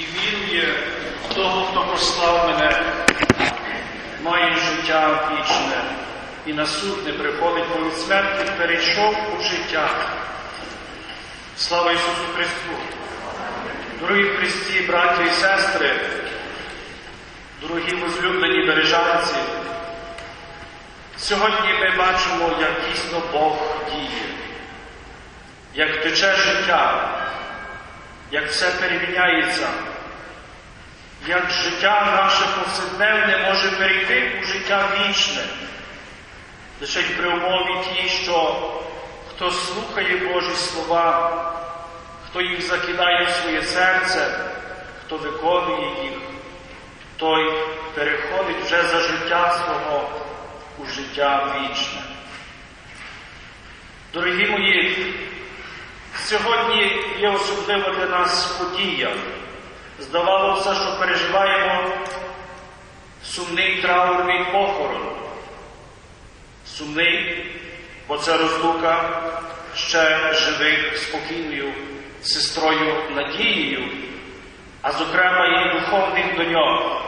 і вірує в того, хто послав мене, має життя вічне і на суд не приходить, бо від смерті перейшов у життя. Слава Ісусу Христу! Дорогі Христі, браті і сестри, дорогі возлюблені бережанці, сьогодні ми бачимо, як дійсно Бог діє, як тече життя, як все переміняється, як життя наше повсякденне може перейти у життя вічне, лише при умові тій, що хто слухає Божі слова, хто їх закидає в своє серце, хто виконує їх, той переходить вже за життя свого у життя вічне. Дорогі мої, сьогодні є особлива для нас подія. Здавалося, що переживаємо сумний траурний похорон. Сумний, бо це розлука ще живих спокійною сестрою Надією, а зокрема і духовних до нього,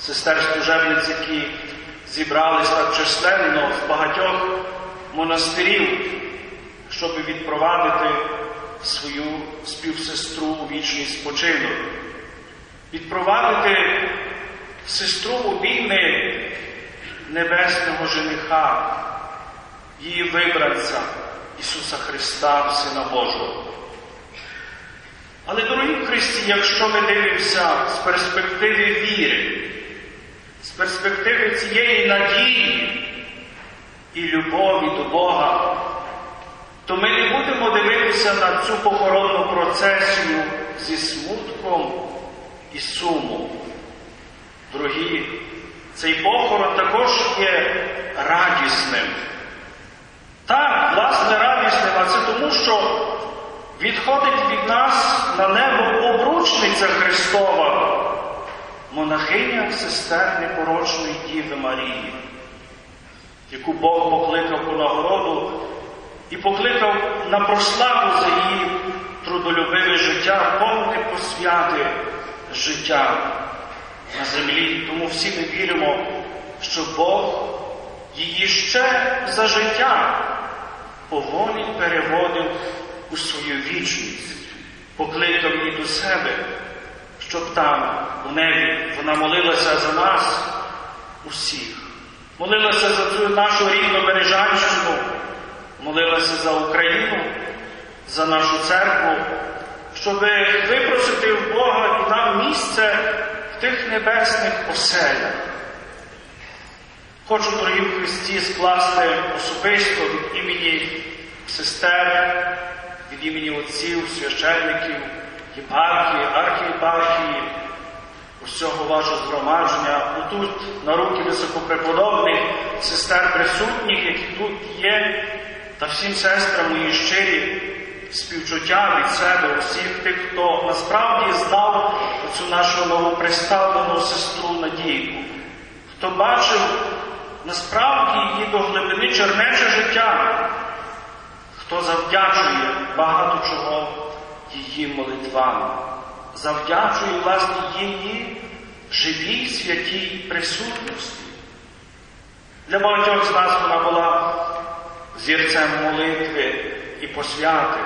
сестер служебниць, які зібрались так численно з багатьох монастирів, щоб відпровадити свою співсестру у вічний спочинок, відпровадити сестру у війни небесного жениха, її вибранця Ісуса Христа, Сина Божого. Але, дорогі Христі, якщо ми дивимося з перспективи віри, з перспективи цієї надії і любові до Бога, то ми дивитися на цю похоронну процесію зі смутком і сумом. Дорогі, цей похорон також є радісним. Так, власне, радісним, а це тому, що відходить від нас на небо обручниця Христова, монахиня сестер непорочної Діви Марії, яку Бог покликав по нагороду і покликав на прославу за її трудолюбиве життя, повне посвяти життя на землі. Тому всі ми віримо, що Бог її ще за життя поволі переводив у свою вічність, покликав її до себе, щоб там, у небі, вона молилася за нас усіх, молилася за цю нашу рідну Бережанщину, молилася за Україну, за нашу церкву, щоб випросити в Бога і нам місце в тих небесних оселях. Хочу, дорогі в Христі, скласти особисто від імені сестер, від імені отців, священників, єпархії, архієпархії, усього вашого згромадження, отут на руки високопреподобних сестер присутніх, які тут є, та всім сестрам мої щирі співчуття від себе, усіх тих, хто насправді знав цю нашу новоприставлену сестру Надійку, хто бачив насправді її до глибини чернече життя, хто завдячує багато чого її молитвам, завдячує, власне, її живій святій присутності. Для багатьох з нас вона була зірцем молитви і посвяти,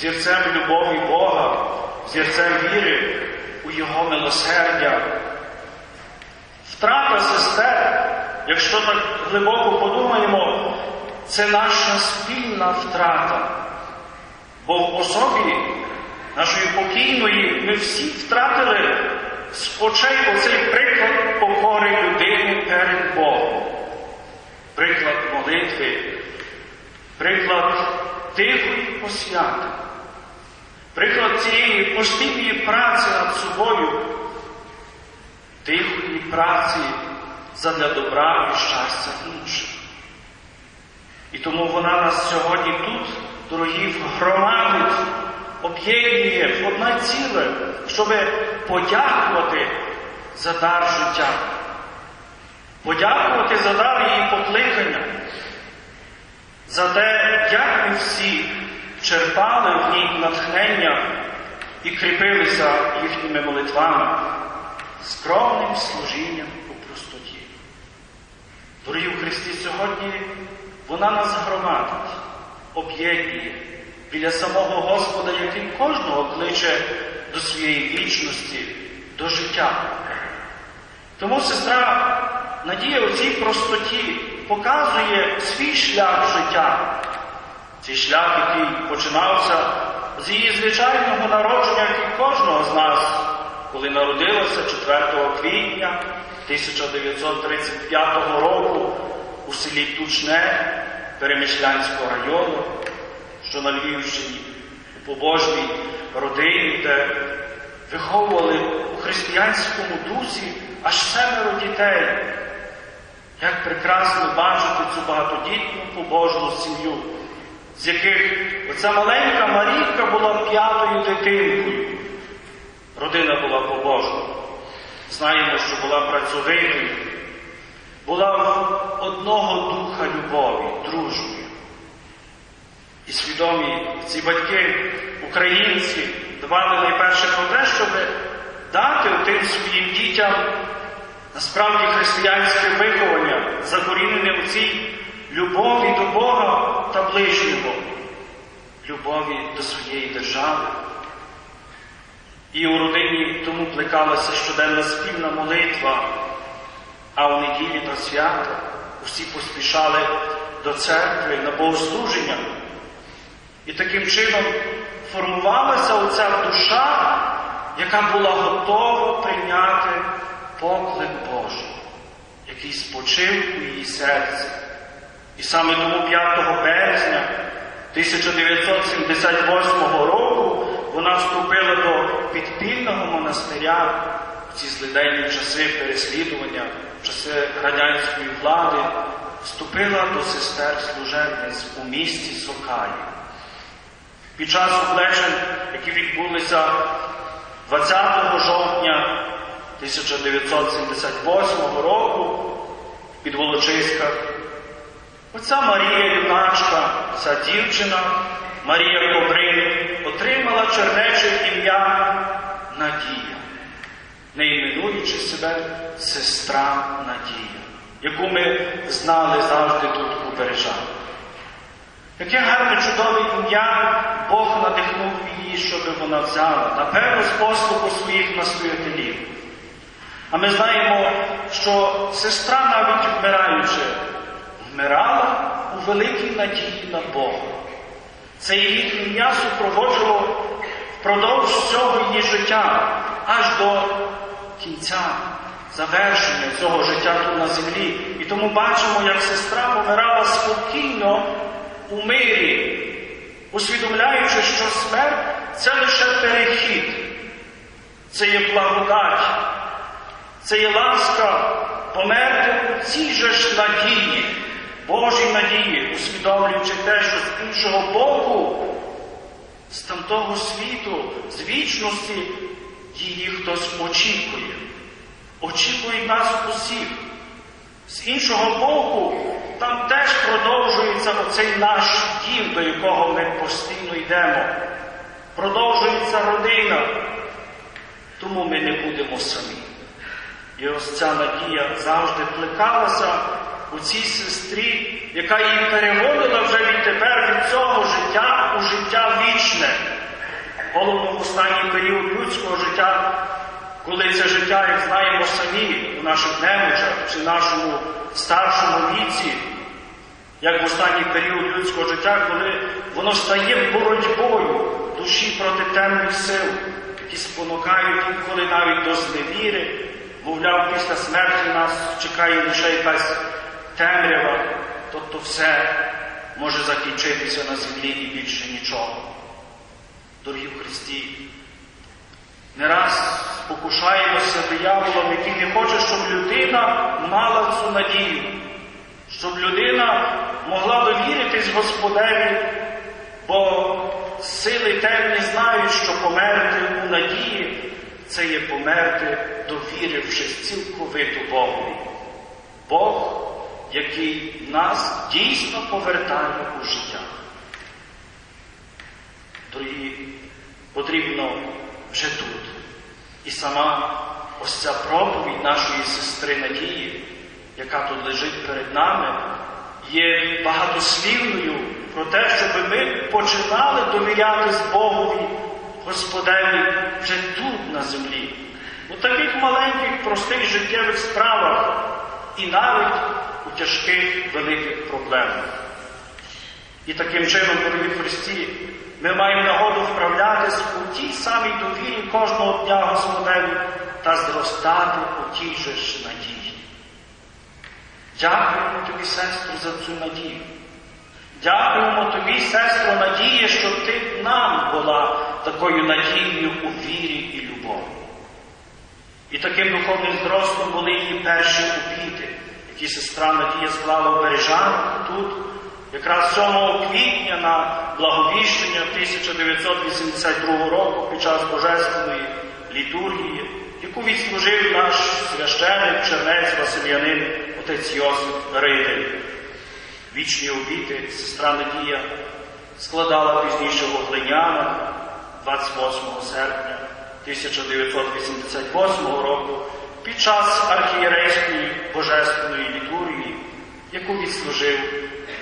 зірцем любові Бога, зірцем віри у Його милосердя. Втрата сестер, якщо так глибоко подумаємо, це наша спільна втрата. Бо в особі нашої покійної ми всі втратили з очей оцей приклад покори людини перед Богом, приклад молитви, приклад тихої посвяти, приклад цієї постійної праці над собою, тихої праці задля добра і щастя інших. І тому вона нас сьогодні тут, дорогі, громадить, об'єднує в одне ціле, щоб подякувати за дар життя, подякувати за дар її покликання, за те, як ми всі черпали в ній натхнення і кріпилися їхніми молитвами, скромним служінням у простоті. Дорогі в Христі, сьогодні вона нас громадить, об'єднує біля самого Господа, який кожного кличе до своєї вічності, до життя. Тому сестра Надія у цій простоті показує свій шлях життя, цей шлях, який починався з її звичайного народження, як і кожного з нас, коли народилася 4 квітня 1935 року у селі Тучне Перемишлянського району, що на Львівщині, у побожній родині, де виховували у християнському дусі аж семеро дітей. Як прекрасно бачити цю багатодітну побожну сім'ю, з яких оця маленька Марійка була п'ятою дитинкою. Родина була побожна. Знаємо, що була працьовитою, була в одного духа любові, дружбою. І свідомі ці батьки, українці, дбали найперше про те, щоб дати тим своїм дітям насправді християнське виховання, закорінене у цій любові до Бога та ближнього, любові до своєї держави. І у родині тому плекалася щоденна спільна молитва, а у неділі та свята усі поспішали до церкви на богослуження. І таким чином формувалася оця душа, яка була готова прийняти поклик Божий, який спочив у її серці. І саме тому 5 березня 1978 року вона вступила до підпільного монастиря в ці злиденні часи переслідування, в часи радянської влади, вступила до сестер служебниць у місті Сокаї. Під час облечень, які відбулися 20 жовтня 1978 року під Волочиськах, оця Марія юначка, ця дівчина, Марія Коврин, отримала чернече ім'я Надія, не іменуючи себе сестра Надія, яку ми знали завжди тут у бережах. Яке гарне чудове ім'я Бог надихнув її, щоб вона взяла, напевно, з послугу своїх настоятелів. А ми знаємо, що сестра, навіть вмираючи, вмирала у великій надії на Бога. Це її ім'я супроводжувало впродовж всього її життя, аж до кінця, завершення цього життя тут на землі. І тому бачимо, як сестра помирала спокійно у мирі, усвідомляючи, що смерть це лише перехід, це є благодать, це є ласка померти у цій же ж надії, Божій надії, усвідомлюючи те, що з іншого боку, з тамтого світу, з вічності її хтось очікує, очікує нас усіх. З іншого боку, там теж продовжується оцей наш дім, до якого ми постійно йдемо. Продовжується родина, тому ми не будемо самі. І ось ця надія завжди плекалася у цій сестрі, яка її переводила вже відтепер від цього життя у життя вічне. Головно в останній період людського життя, коли це життя, як знаємо самі, у наших немочах чи нашому старшому віці, як в останній період людського життя, коли воно стає боротьбою душі проти темних сил, які спонукають інколи навіть до зневіри, мовляв, після смерті нас чекає лише якась темрява, тобто все може закінчитися на землі і більше нічого. Дорогі в Христі, не раз спокушаємося дияволом, який не хоче, щоб людина мала цю надію, щоб людина могла довіритись Господеві, бо сили темні знають, що померти у це є померти, довірившись цілковито Богові. Бог, який нас дійсно повертає у життя. Дорогі, потрібно вже тут. І сама ось ця проповідь нашої сестри Надії, яка тут лежить перед нами, є багатослівною про те, щоб ми починали довірятись Богові, Господеві вже тут на землі, у таких маленьких, простих життєвих справах і навіть у тяжких великих проблемах. І таким чином, дорогі Христі, ми маємо нагоду вправлятись у тій самій довірі кожного дня Господеві та зростати у тій же ж надії. Дякуємо тобі, сестру, за цю надію. Дякуємо тобі, сестро, надія, що ти нам була такою надією у вірі і любові. І таким духовним зростом були її перші обіди, які сестра Надія склала в Бережанах тут, якраз 7 квітня на благовіщення 1982 року під час Божественної літургії, яку відслужив наш священник чернець Василянин, отець Йосип Ритель. Вічні обіди сестра Надія складала пізніше в Оглинянах 28 серпня 1988 року під час архієрейської божественної літургії, яку відслужив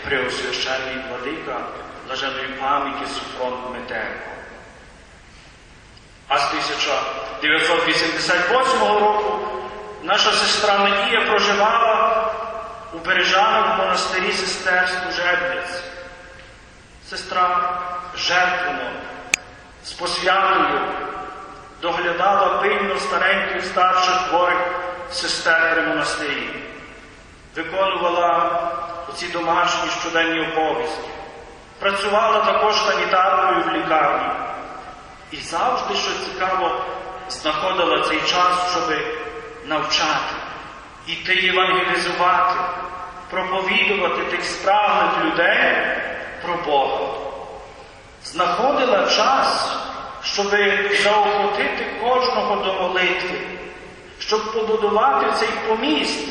преосвященний владика блаженої пам'яті Суфрон Метерко. А з 1988 року наша сестра Надія проживала у Бережанах в монастирі сестер служебниць. Сестра жертвено, з посвятою доглядала пильно стареньких старших хворих сестер при монастирі, виконувала оці домашні щоденні обов'язки, працювала також санітаркою в лікарні. І завжди, що цікаво, знаходила цей час, щоб навчати, іти євангелізувати, проповідувати тих справних людей про Бога. Знаходила час, щоб заохотити кожного до молитви, щоб побудувати цей поміст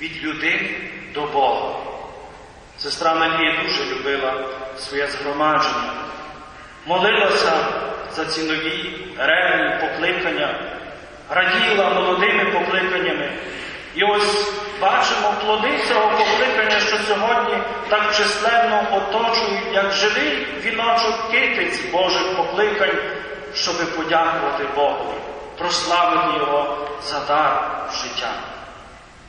від людини до Бога. Сестра Надія дуже любила своє згромадження, молилася за ці нові ревні покликання, раділа молодими покликаннями. І ось бачимо плоди цього покликання, що сьогодні так численно оточують, як живий віночок китиць Божих покликань, щоби подякувати Богу, прославити Його за дар життя.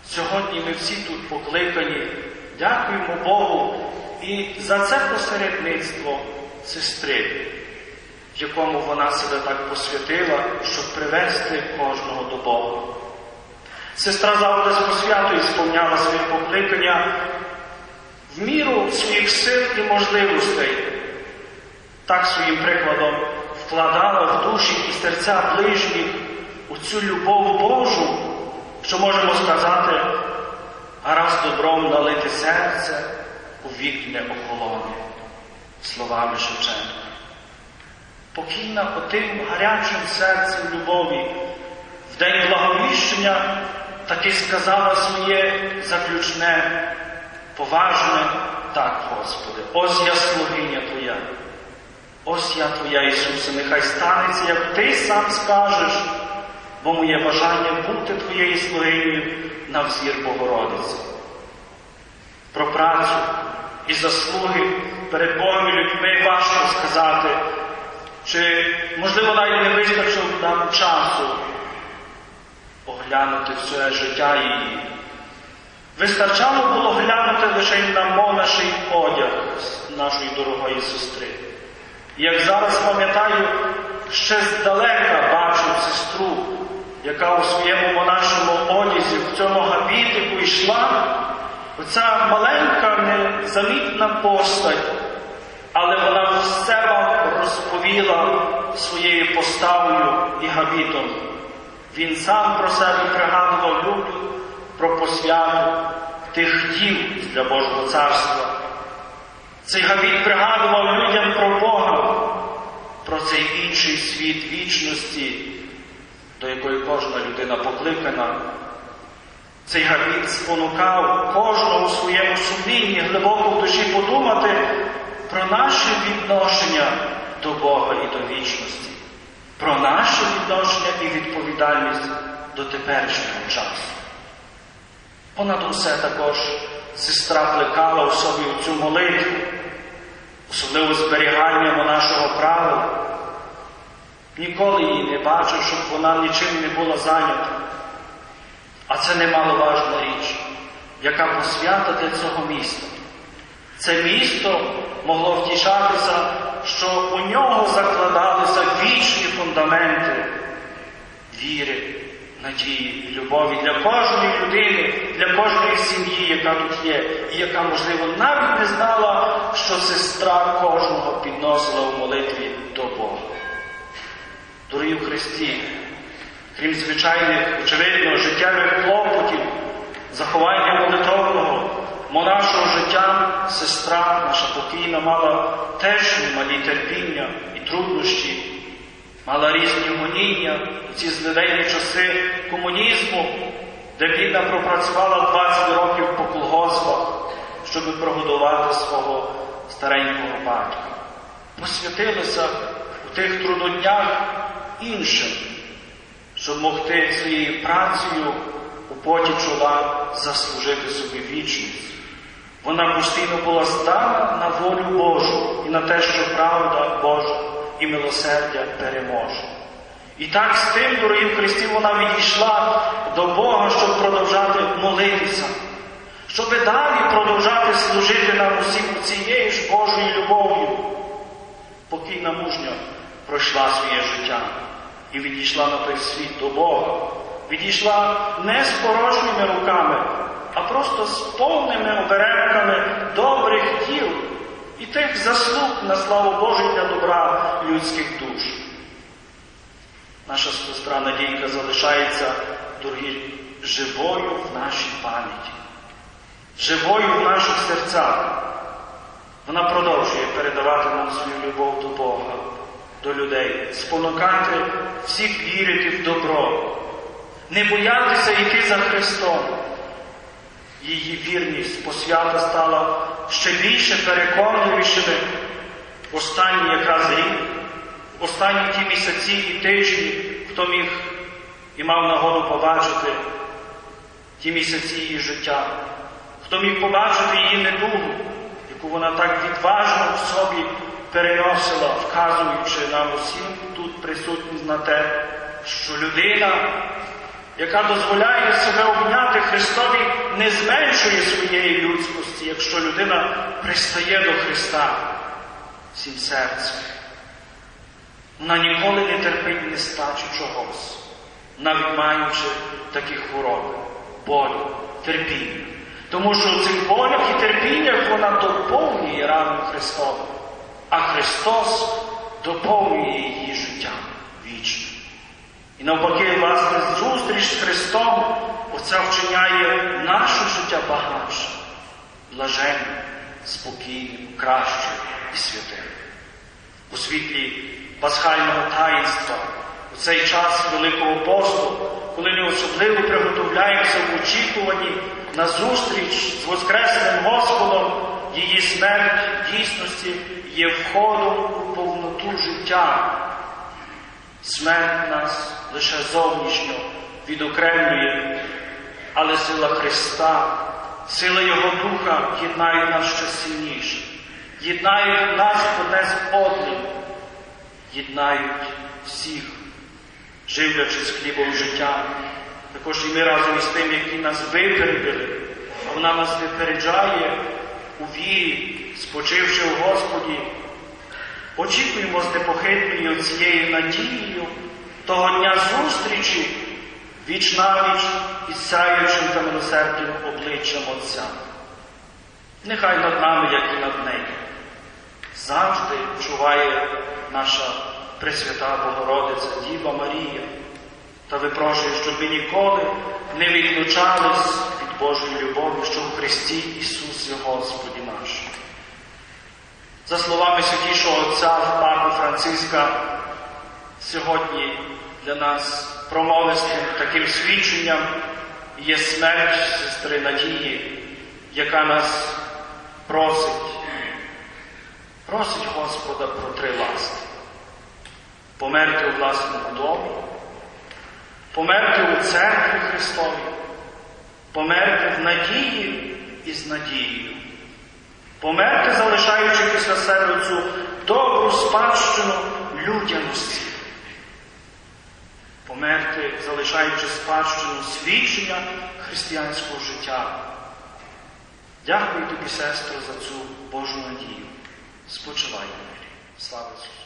Сьогодні ми всі тут покликані, дякуємо Богу і за це посередництво сестри, якому вона себе так посвятила, щоб привести кожного до Бога. Сестра завжди з посвятою сповняла своє покликання в міру своїх сил і можливостей, так своїм прикладом вкладала в душі і серця ближніх у цю любов Божу, що можемо сказати, а раз добром налити серце у вікне охолоне, словами Шевченка. Покійна отим гарячим серцем любові, в день благовіщення таки сказала своє заключне, поважне так, Господи, ось я слугиня Твоя, ось я Твоя, Ісусе, нехай станеться, як Ти сам скажеш, бо моє бажання бути Твоєю слугинею на взір Богородиці. Про працю і заслуги перед Богом і людьми важко сказати, чи, можливо, навіть не вистачило нам часу оглянути все життя її. Вистачало було глянути лише на монаший одяг нашої дорогої сестри. І як зараз пам'ятаю, ще здалека бачив сестру, яка у своєму монашому одязі в цьому габітику йшла, оця маленька, незамітна постать, але вона все вам розповіла своєю поставою і габітом. Він сам про себе пригадував люду про посвяту тих дів для Божого царства. Цей габіт пригадував людям про Бога, про цей інший світ вічності, до якої кожна людина покликана. Цей габіт спонукав кожного у своєму сумлінні глибоко в душі подумати про наші відношення до Бога і до вічності, про наше відношення і відповідальність до теперішнього часу. Понад усе також сестра плекала в собі цю молитву, особливо зберігання нашого правила. Ніколи її не бачив, щоб вона нічим не була зайнята. А це немаловажна річ, яка посвята для цього міста. Це місто могло втішатися, що у нього закладалися вічні фундаменти віри, надії любові для кожної людини, для кожної сім'ї, яка тут є, і яка, можливо, навіть не знала, що сестра кожного підносила в молитві до Бога. Дорогі в Христі, крім звичайних, очевидно, життєвих клопотів, заховання молитовного, монашого життя, сестра наша покійна мала теж немалі терпіння і труднощі, мала різні гоніння у ці злиденні часи комунізму, де бідна пропрацювала 20 років по колгоспах, щоб прогодувати свого старенького батька. Посвятилася у тих трудоднях іншим, щоб могти своєю працею у поті чола заслужити собі вічність. Вона постійно була здана на волю Божу і на те, що правда Божа і милосердя переможе. І так з тим, дорогі в Христі, вона відійшла до Бога, щоб продовжати молитися, щоб далі продовжати служити нам усім цією ж Божою любов'ю. Покійна мужня пройшла своє життя і відійшла на той світ до Бога. Відійшла не з порожніми руками, а просто з повними оберемками добрих діл заслуг на славу Божу для добра людських душ. Наша сестра Надійка залишається, дорогі, живою в нашій пам'яті, живою в наших серцях. Вона продовжує передавати нам свою любов до Бога, до людей, спонукати всіх вірити в добро, не боятися йти за Христом. Її вірність посвята стала ще більше переконливішими останній якраз рік, останні ті місяці і тижні, хто міг і мав нагоду побачити ті місяці її життя, хто міг побачити її недугу, яку вона так відважно в собі переносила, вказуючи нам усім тут присутнім на те, що людина, яка дозволяє себе обняти Христові, не зменшує своєї людськості, якщо людина пристає до Христа всім серцем. Вона ніколи не терпить нестачу чогось, навіть маючи такі хвороби, болі, терпіння. Тому що в цих болях і терпіннях вона доповнює рану Христову, а Христос доповнює її життя вічно. І навпаки, власне, зустріч з Христом оце вчиняє наше життя багатше, блаженним, спокійним, кращим і святим. У світлі пасхального таїнства, у цей час Великого посту, коли ми особливо приготовляємося в очікуванні на зустріч з Воскресним Господом, її смерть в дійсності є входом у повноту життя. Смерть нас лише зовнішньо відокремлює, але сила Христа, сила Його Духа єднають нас ще сильніше, єднають нас одне з одним, єднають всіх, живлячись хлібом життя. Також і ми разом із тим, які нас випередили, а вона нас випереджає у вірі, спочивши у Господі. Очікуємо з непохитною цією надією того дня зустрічі віч навіч із сяючим та милосердним обличчям Отця. Нехай над нами, як і над нею, завжди чуває наша Пресвята Богородиця, Діва Марія, та випрошує, щоб ми ніколи не відлучались від Божої любові, що в Христі Ісусі Господі наш. За словами святішого Отця Папи Франциска, сьогодні для нас промовистим таким свідченням є смерть сестри Надії, яка нас просить, просить Господа про три ласти. Померти у власному домі, померти у церкві Христовій, померти в надії і з надією, померти, залишаючи після себе цю добру спадщину людяності, померти, залишаючи спадщину свідчення християнського життя. Дякую тобі, сестро, за цю Божу надію. Спочивай. Слава Ісусу!